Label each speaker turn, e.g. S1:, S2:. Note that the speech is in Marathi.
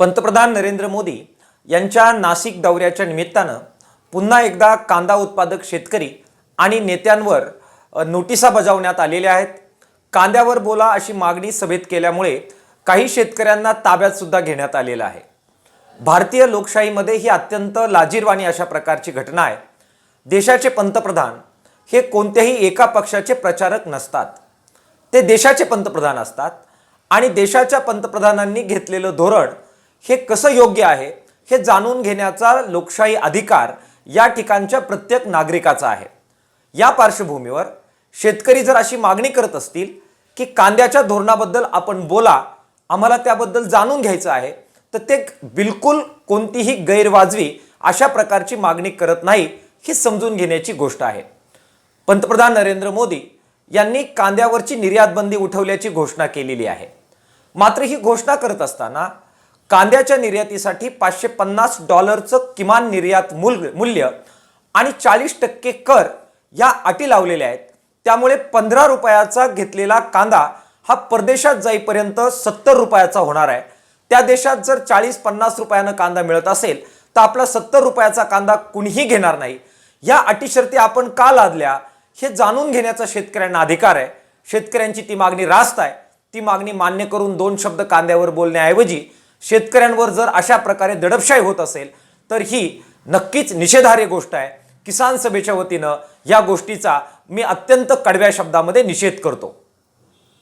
S1: पंतप्रधान नरेंद्र मोदी यांच्या नाशिक दौऱ्याच्या निमित्तानं पुन्हा एकदा कांदा उत्पादक शेतकरी आणि नेत्यांवर नोटिसा बजावण्यात आलेल्या आहेत. कांद्यावर बोला अशी मागणी सभेत केल्यामुळे काही शेतकऱ्यांना ताब्यात सुद्धा घेण्यात आलेलं आहे. भारतीय लोकशाहीमध्ये ही अत्यंत लाजीरवाणी अशा प्रकारची घटना आहे. देशाचे पंतप्रधान हे कोणत्याही एका पक्षाचे प्रचारक नसतात. ते देशाचे पंतप्रधान असतात आणि देशाच्या पंतप्रधानांनी घेतलेलं धोरण हे कसं योग्य आहे हे जाणून घेण्याचा लोकशाही अधिकार या ठिकाणच्या प्रत्येक नागरिकाचा आहे. या पार्श्वभूमीवर शेतकरी जर अशी मागणी करत असतील की कांद्याच्या धोरणाबद्दल आपण बोला आम्हाला त्याबद्दल जाणून घ्यायचं आहे तर ते बिलकुल कोणतीही गैरवाजवी अशा प्रकारची मागणी करत नाही ही समजून घेण्याची गोष्ट आहे. पंतप्रधान नरेंद्र मोदी यांनी कांद्यावरची निर्यात बंदी उठवल्याची घोषणा केलेली आहे. मात्र ही घोषणा करत असताना कांद्याच्या निर्यातीसाठी पाचशे पन्नास डॉलरचं किमान निर्यात मूल मूल्य आणि चाळीस टक्के कर या अटी लावलेल्या आहेत. त्यामुळे पंधरा रुपयाचा घेतलेला कांदा हा परदेशात जाईपर्यंत सत्तर रुपयाचा होणार आहे. त्या देशात जर चाळीस पन्नास रुपयानं कांदा मिळत असेल तर आपला सत्तर रुपयाचा कांदा कुणीही घेणार नाही. या अटी शर्ती आपण का लादल्या हे जाणून घेण्याचा शेतकऱ्यांना अधिकार आहे. शेतकऱ्यांची ती मागणी रास्त आहे. ती मागणी मान्य करून दोन शब्द कांद्यावर बोलण्याऐवजी शेतकऱ्यांवर जर अशा प्रकारे दडपशाही होत असेल तर ही नक्कीच निषेधार्य गोष्ट आहे. किसान सभेच्या वतीनं या गोष्टीचा मी अत्यंत कडव्या शब्दामध्ये निषेध करतो.